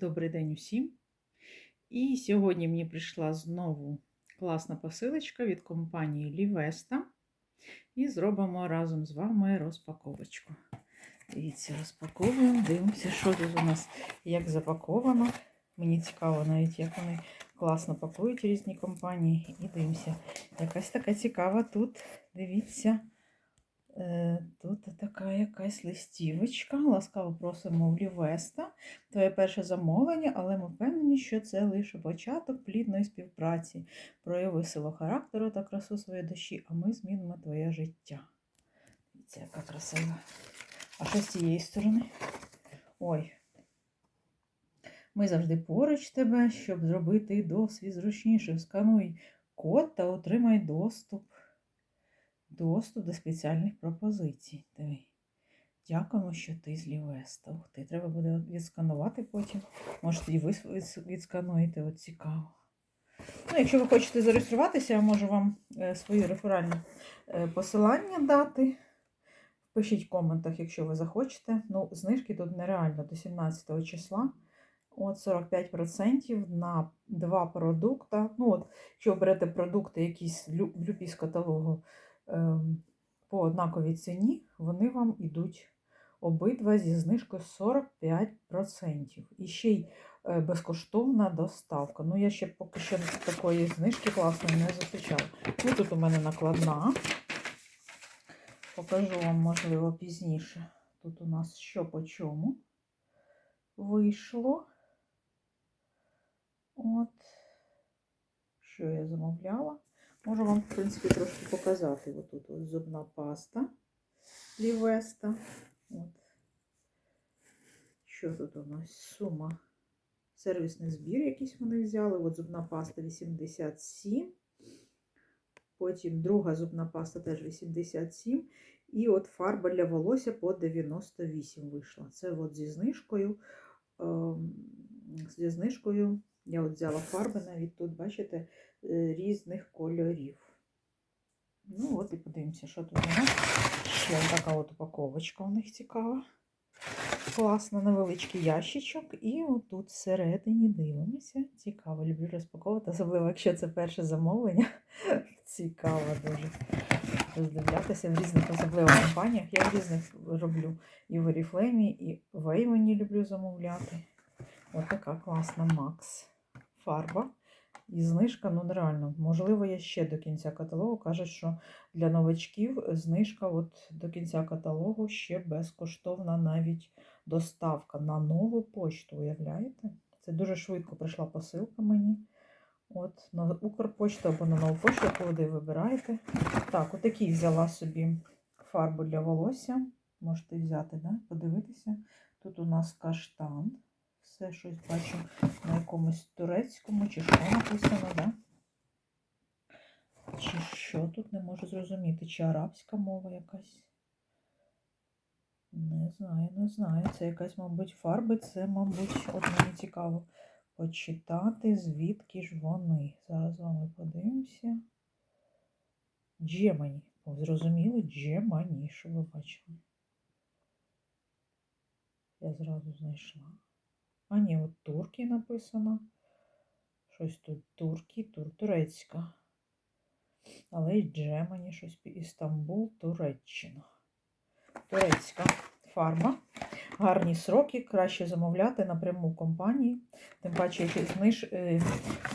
Добрий день усім. І сьогодні мені прийшла знову класна посилочка від компанії Лівеста. І зробимо разом з вами розпаковочку. Дивіться, розпаковуємо, дивимося, що тут у нас як запаковано. Мені цікаво навіть, як вони класно пакують різні компанії. І дивимося. Якась така цікава тут, дивіться. Е, Тут така якась листівочка. Ласкаво просимо в Лівеста. Твоє перше замовлення, але ми впевнені, що це лише початок плідної співпраці. Прояви силу характеру та красу своєї душі, а ми змінимо твоє життя. Це яка красива. А що з цієї сторони? Ой. Ми завжди поруч тебе, щоб зробити досвід зручнішим. Скануй код та отримай доступ. Доступ до спеціальних пропозицій. Диви. Дякуємо, що ти з Лівеста. Ух ти, треба буде відсканувати потім. Може, тоді ви відскануєте, от цікаво. Ну, якщо ви хочете зареєструватися, я можу вам е, свої реферальні е, посилання дати. Пишіть в коментах, якщо ви захочете. Ну, знижки тут нереально до 17 числа. От 45% на два продукти. Ну, от, якщо ви берете продукти якісь любі з каталогу по однаковій ціні, вони вам йдуть обидва зі знижкою 45%. І ще й е, безкоштовна доставка. Ну, я ще поки що такої знижки класної не зустрічала. Ну, тут у мене накладна. Покажу вам, можливо, пізніше. Тут у нас що по чому вийшло. От, що я замовляла. Можу вам, в принципі, трошки показати. Ось тут ось зубна паста Лівеста. От. Що тут у нас? Сума. Сервісний збір якийсь вони взяли. От зубна паста 87. Потім друга зубна паста теж 87. І от фарба для волосся по 98 вийшла. Це от зі знижкою. Ем, зі знижкою я от взяла фарби навіть тут, бачите, різних кольорів. Ну, от і подивимося, що тут у нас. Ще така от упаковочка у них цікава. Класно, невеличкий ящичок. І отут всередині дивимося. Цікаво, люблю розпаковувати, особливо, якщо це перше замовлення. Цікаво дуже роздивлятися в різних особливо компаніях. Я в різних роблю і в Oriflame, і в Avon люблю замовляти. Ось така класна Макс фарба. І знижка, ну нереально. Можливо, я ще до кінця каталогу кажуть, що для новачків знижка от до кінця каталогу ще безкоштовна навіть доставка на нову почту. Уявляєте? Це дуже швидко прийшла посилка мені. От, на Укрпочту або на нову пошту, яку ви вибираєте. Так, отакий взяла собі фарбу для волосся. Можете взяти, да? подивитися. Тут у нас каштан. Все щось бачу на якомусь турецькому, чи що написано, да? Чи що тут не можу зрозуміти? Чи арабська мова якась? Не знаю, не знаю. Це якась, мабуть, фарби. Це, мабуть, от мені цікаво почитати, звідки ж вони. Зараз з вами подивимося. Джемані. Зрозуміло, Джемані, що ви бачили. Я зразу знайшла. А ні, от турки написано. Щось тут турки, тур, турецька. Але й Джемані щось Істамбул, Туреччина. Турецька фарма. Гарні сроки, краще замовляти напряму компанії. Тим паче, зниж... Е,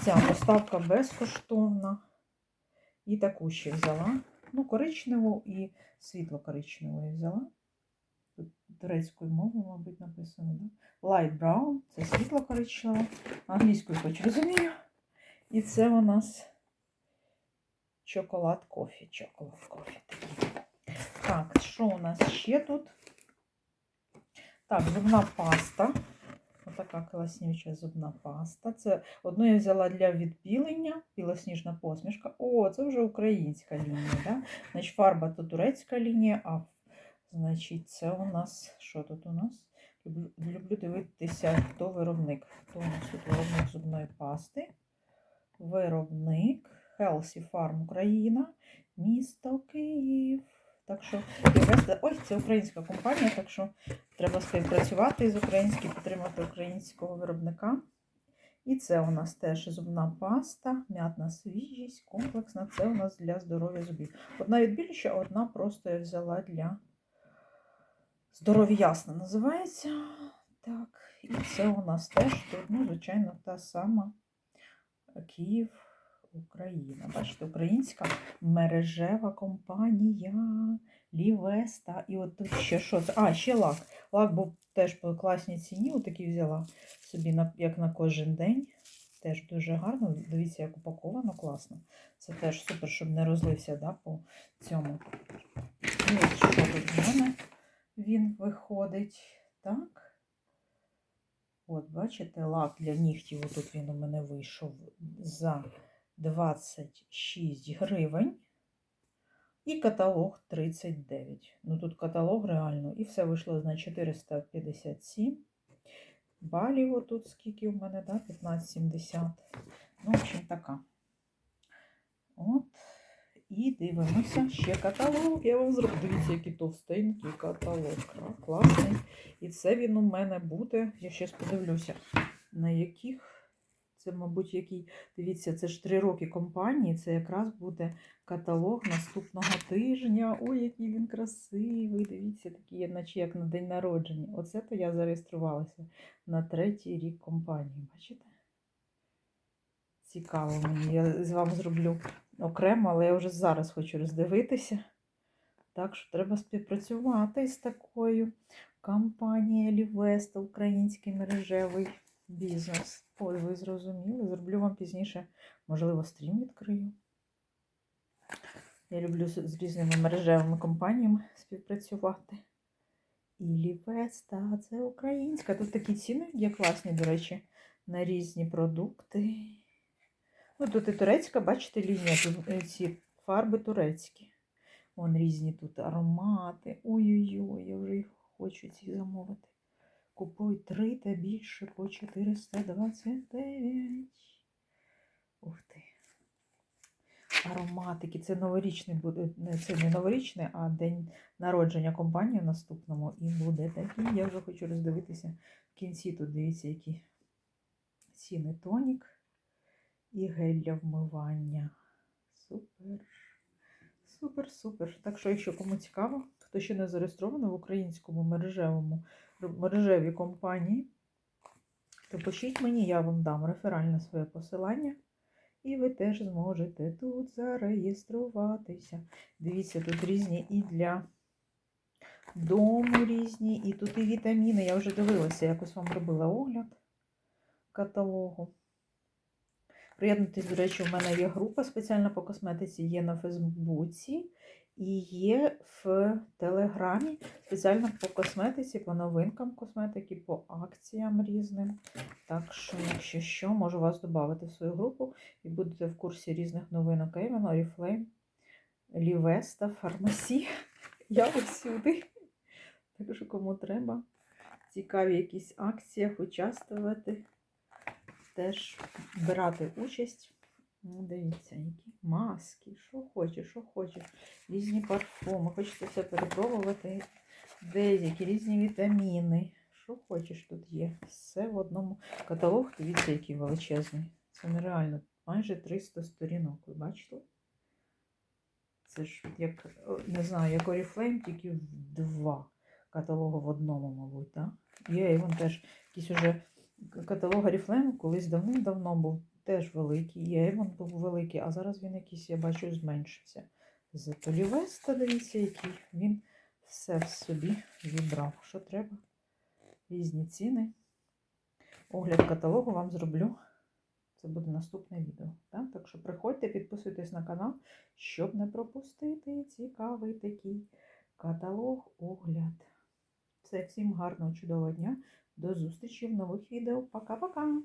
ця доставка безкоштовна. І таку ще взяла. Ну, коричневу і світло-коричневу я взяла. Турецькою мовою, мабуть, написано. Да? Light brown, це світло коричневе. Англійською хоч розумію. І це у нас чоколад кофі. Чоколад кофі. Так, що у нас ще тут? Так, зубна паста. Отака класнюча зубна паста. Це одну я взяла для відбілення, білосніжна посмішка. О, це вже українська лінія. Да? Значить, фарба то турецька лінія, а значить, це у нас, що тут у нас? Люблю, дивитися, хто виробник. Хто у нас тут виробник зубної пасти? Виробник Healthy Farm Україна, місто Київ. Так що ой, це українська компанія, так що треба співпрацювати з українським, підтримати українського виробника. І це у нас теж зубна паста, м'ятна свіжість, комплексна. Це у нас для здоров'я зубів. Одна відбілюща, одна просто я взяла для здоров'я ясно називається. Так, і це у нас теж тут, ну, звичайно, та сама Київ, Україна. Бачите, українська мережева компанія Лівеста. І от тут ще що це? А, ще лак. Лак був теж по класній ціні, отакий взяла собі на, як на кожен день. Теж дуже гарно. Дивіться, як упаковано, класно. Це теж супер, щоб не розлився да, по цьому. І от що тут в мене він виходить. Так. От, бачите, лак для нігтів. Тут він у мене вийшов за 26 гривень. І каталог 39. Ну тут каталог реально. І все вийшло на 457 балів. Отут скільки в мене, да? 15,70. Ну, в общем, така. От. І дивимося ще каталог. Я вам зроблю. Дивіться, який товстенький каталог. Класний. І це він у мене буде. Я ще подивлюся, на яких. Це, мабуть, який. Дивіться, це ж три роки компанії. Це якраз буде каталог наступного тижня. Ой, який він красивий. Дивіться, такий, наче як на день народження. Оце то я зареєструвалася на третій рік компанії. Бачите? Цікаво мені. Я з вами зроблю окремо, але я вже зараз хочу роздивитися. Так що треба співпрацювати з такою компанією Лівеста, український мережевий бізнес. Ой, ви зрозуміли. Зроблю вам пізніше, можливо, стрім відкрию. Я люблю з різними мережевими компаніями співпрацювати. І Лівеста, це українська. Тут такі ціни є класні, до речі, на різні продукти. Ну, тут і турецька, бачите, лінія, тут ці фарби турецькі. Вон різні тут аромати. Ой-ой-ой, я вже їх хочу ці замовити. Купуй три та більше по 429. Ух ти. Ароматики. Це новорічний буде. Не, це не новорічний, а день народження компанії в наступному. І буде такий. Я вже хочу роздивитися в кінці. Тут дивіться, які ціни тонік і гель для вмивання. Супер. Супер, супер. Так що, якщо кому цікаво, хто ще не зареєстрований в українському мережевому мережевій компанії, то пишіть мені, я вам дам реферальне своє посилання. І ви теж зможете тут зареєструватися. Дивіться, тут різні і для дому різні, і тут і вітаміни. Я вже дивилася, якось вам робила огляд каталогу. Приєднуйтесь, до речі, у мене є група спеціальна по косметиці, є на Фейсбуці і є в Телеграмі спеціально по косметиці, по новинкам косметики, по акціям різним. Так що, якщо що, можу вас додати в свою групу і будете в курсі різних новинок Avon, Oriflame, Лівеста, Фармасі. Я всюди. Так що, кому треба, цікаві якісь акціях участвувати теж брати участь. Ну, дивіться, які маски, що хочеш, що хочеш. Різні парфуми. Хочеться все перепробувати. Деякі різні вітаміни. Що хочеш тут є. Все в одному. Каталог, дивіться, який величезний. Це нереально. Майже 300 сторінок. Ви бачите? Це ж як, не знаю, як Oriflame, тільки в два каталогу в одному, мабуть, так? Є, і вон теж якісь уже каталог Oriflame колись давним-давно був теж великий. І Avon був великий, а зараз він якийсь, я бачу, зменшився. Зато Лівеста, дивіться, який він все в собі вібрав. Що треба? Різні ціни. Огляд каталогу вам зроблю. Це буде наступне відео. Так, так що приходьте, підписуйтесь на канал, щоб не пропустити цікавий такий каталог, огляд. Все, всім гарного, чудового дня. До зустрічі в нових відео. Пока-пока!